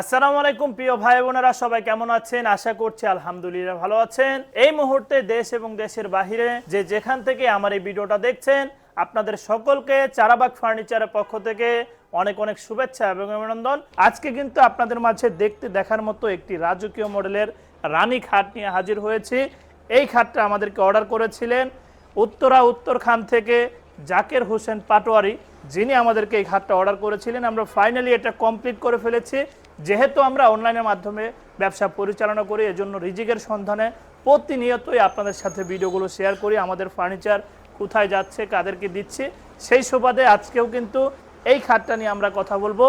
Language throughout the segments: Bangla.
আসসালামু আলাইকুম, প্রিয় ভাই বোনেরা, সবাই কেমন আছেন? আশা করছি আলহামদুলিল্লাহ ভালো আছেন। এই মুহূর্তে দেশ এবং দেশের বাহিরে যে যেখান থেকে আমার এই ভিডিওটা দেখছেন, আপনাদের সকলকে চারাবাগ ফার্নিচারের পক্ষ থেকে অনেক অনেক শুভেচ্ছা এবং অভিনন্দন। আজকে কিন্তু আপনাদের মাঝে দেখতে দেখার মতো একটি রাজকীয় মডেলের রানী খাট নিয়ে হাজির হয়েছি। এই খাটটা আমাদেরকে অর্ডার করেছিলেন উত্তরা উত্তরখান থেকে জাকের হোসেন পাটোয়ারি, যিনি আমাদেরকে এই খাটটা অর্ডার করেছিলেন। আমরা ফাইনালি এটা কমপ্লিট করে ফেলেছি। যেহেতু আমরা অনলাইনের মাধ্যমে ব্যবসা পরিচালনা করি, এজন্য রিজিকের সন্ধানে প্রতিনিয়তই আপনাদের সাথে ভিডিওগুলো শেয়ার করি। আমাদের ফার্নিচার কোথায় যাচ্ছে, কাদেরকে দিচ্ছি, সেই সুবাদে আজকেও কিন্তু এই খাটটা নিয়ে আমরা কথা বলব।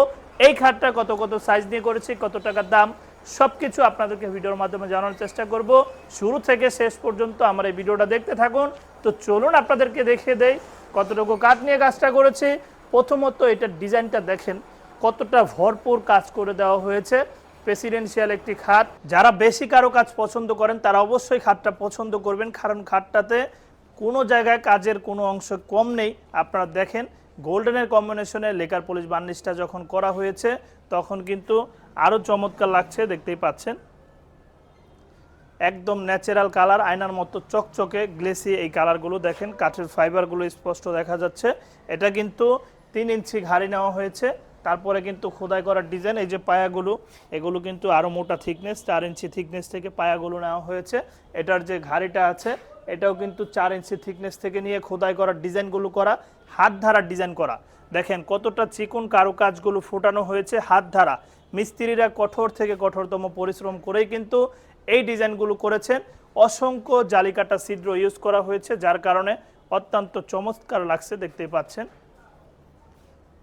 এই খাটটা কত কত সাইজ নিয়ে করেছি, কত টাকার দাম সব কিছু আপনাদেরকে ভিডিওর মাধ্যমে জানানোর চেষ্টা করব। শুরু থেকে শেষ পর্যন্ত আমার এই ভিডিওটা দেখতে থাকুন। তো চলুন আপনাদেরকে দেখিয়ে দেই কতটুকু কাঠ নিয়ে কাজটা করেছি। প্রথমত এটার ডিজাইনটা দেখেন। কতটা ভরপুর কাজ করে দেওয়া হয়েছে। প্রেসিডেন্সিয়াল একটি খাট যারা বেশি কারও কাজ পছন্দ করেন, তারা অবশ্যই খাটটা পছন্দ করবেন। কারণ খাটটাতে কোনো জায়গায় কাজের কোনো অংশ কম নেই। আপনারা দেখেন, গোল্ডেনের কম্বিনেশনে লেকার পলিশ বার্নিশটা যখন করা হয়েছে, তখন কিন্তু আরও চমৎকার লাগছে, দেখতেই পাচ্ছেন। একদম ন্যাচারাল কালার আয়নার মতো চকচকে গ্লেসি এই কালারগুলো দেখেন। কাঠের ফাইবারগুলো স্পষ্ট দেখা যাচ্ছে। এটা কিন্তু তিন ইঞ্চি ঘাড়ি নেওয়া হয়েছে। তারপরে কিন্তু খোদাই করার ডিজাইন এই যে পায়াগুলো, এগুলো কিন্তু আরও মোটা থিকনেস চার ইঞ্চি থিকনেস থেকে পায়াগুলো নেওয়া হয়েছে। এটার যে ঘাড়িটা আছে, এটাও কিন্তু চার ইঞ্চি থিকনেস থেকে নিয়ে খোদাই করার ডিজাইনগুলো করা, হাত ধারার ডিজাইন করা। দেখেন কতটা চিকন কারুকাজগুলো ফোটানো হয়েছে হাত ধারা। মিস্ত্রিরা কঠোর থেকে কঠোরতম পরিশ্রম করেই কিন্তু এই ডিজাইনগুলো করেছেন। অসংখ্য জালিকাটা ছিদ্র ইউজ করা হয়েছে, যার কারণে অত্যন্ত চমৎকার লাগছে, দেখতেই পাচ্ছেন।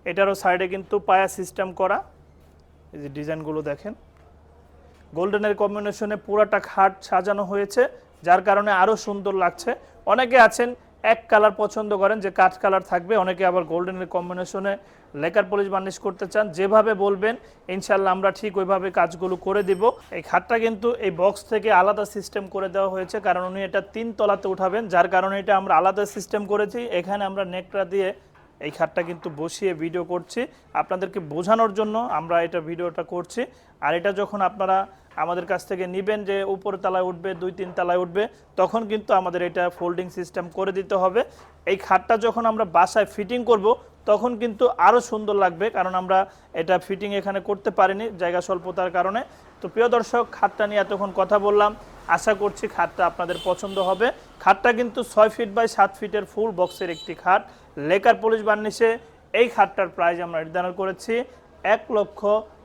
এটারও সাইডে কিন্তু পায়া সিস্টেম করা। এই যে ডিজাইনগুলো দেখেন। গোল্ডেনের কম্বিনেশনে পুরাটা খাট সাজানো হয়েছে, যার কারণে আরও সুন্দর লাগছে। অনেকে আছেন, এক কালার পছন্দ করেন, যে কাঠ কালার থাকবে, অনেকে আবার গোল্ডেনের কম্বিনেশনে লেকার পলিশ বার্নিশ করতে চান। যেভাবে বলবেন ইনশাল্লাহ আমরা ঠিক ওইভাবে কাজগুলো করে দিব। এই খাটটা কিন্তু এই বক্স থেকে আলাদা সিস্টেম করে দেওয়া হয়েছে, কারণ উনি এটা তিন তলাতে উঠাবেন, যার কারণে এটা আমরা আলাদা সিস্টেম করেছি। এখানে আমরা নেকটা দিয়ে এই খাটটা কিন্তু বসিয়ে ভিডিও করছি। আপনাদেরকে বোঝানোর জন্য আমরা এটা ভিডিওটা করছি। আর এটা যখন আপনারা আমাদের কাছ থেকে নেবেন যে উপর তলায় উঠবে, দুই তিন তলায় উঠবে, তখন কিন্তু আমাদের এটা ফোল্ডিং সিস্টেম করে দিতে হবে। এই খাটটা যখন আমরা বাসায় ফিটিং করব, তখন কিন্তু আরও সুন্দর লাগবে, কারণ আমরা এটা ফিটিং এখানে করতে পারিনি জায়গা স্বল্পতার কারণে। তো প্রিয় দর্শক, খাটটা নিয়ে এতক্ষণ কথা বললাম। আশা করছি খাটটা আপনাদের পছন্দ হবে। খাটটা কিন্তু ছয় ফিট বাই সাত ফিটের ফুল বক্সের একটি খাট। লেকার পুলিশ বার্নিশে এই খাটটার প্রাইস আমরা নির্ধারণ করেছি এক লক্ষ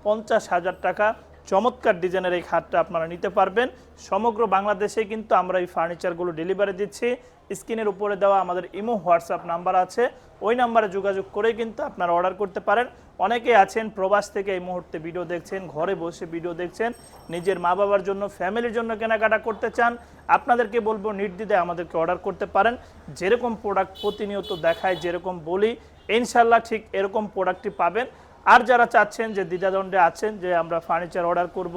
পঞ্চাশ হাজার টাকা। চমৎকার ডিজাইনের এই খাটটা আপনারা নিতে পারবেন। সমগ্র বাংলাদেশে কিন্তু আমরা এই ফার্নিচারগুলো ডেলিভারি দিচ্ছি। স্ক্রিনের উপরে দেওয়া আমাদের ইমো, হোয়াটসঅ্যাপ নাম্বার আছে। ওই নাম্বারে যোগাযোগ করেই কিন্তু আপনারা অর্ডার করতে পারেন। অনেকে আছেন প্রবাস থেকে এই মুহূর্তে ভিডিও দেখছেন, ঘরে বসে ভিডিও দেখছেন, নিজের মা বাবার জন্য ফ্যামিলির জন্য কেনাকাটা করতে চান। আপনাদেরকে বলব, নির্দ্বিধায় আমাদেরকে অর্ডার করতে পারেন। যেরকম প্রোডাক্ট প্রতিনিয়ত দেখায়, যেরকম বলি ইনশাল্লাহ ঠিক এরকম প্রোডাক্টটি পাবেন। আর যারা চাচ্ছেন যে দ্বিধাদণ্ডে আছেন যে আমরা ফার্নিচার অর্ডার করব,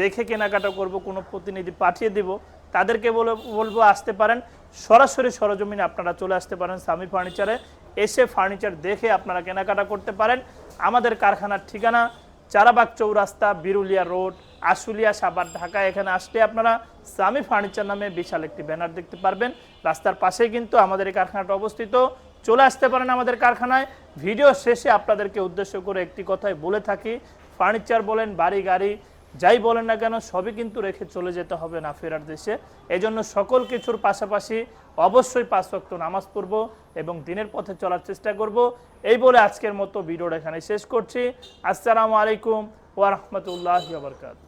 দেখে কেনাকাটা করব, কোনো প্রতিনিধি পাঠিয়ে দিব, তাদেরকে বলে, বলব আসতে পারেন। সরাসরি সরজমিনে আপনারা চলে আসতে পারেন স্বামী ফার্নিচারে এসে ফার্নিচার দেখে আপনারা কেনাকাটা করতে পারেন। আমাদের কারখানার ঠিকানা চারাবাগ চৌরাস্তা, বিরুলিয়া রোড, আশুলিয়া সাবার ঢাকা। এখানে আসলে আপনারা স্বামী ফার্নিচার নামে বিশাল একটি ব্যানার দেখতে পারবেন। রাস্তার পাশেই কিন্তু আমাদের এই কারখানাটা অবস্থিত। চলে আসতে পারেন আমাদের কারখানায়। ভিডিও শেষে আপনাদেরকে উদ্দেশ্য করে একটি কথাই বলে থাকি। ফার্নিচার বলেন, বাড়ি, গাড়ি, যাই বলেন না কেন, সবই কিন্তু রেখে চলে যেতে হবে না ফেরার দেশে। এজন্য সকল কিছুর পাশাপাশি অবশ্যই পাঁচ ওয়াক্ত নামাজ পড়ব এবং দিনের পথে চলার চেষ্টা করব। এই বলে আজকের মতো ভিডিওটা এখানে শেষ করছি। আসসালামু আলাইকুম ওয়া রাহমাতুল্লাহি ওয়া বারাকাতুহু।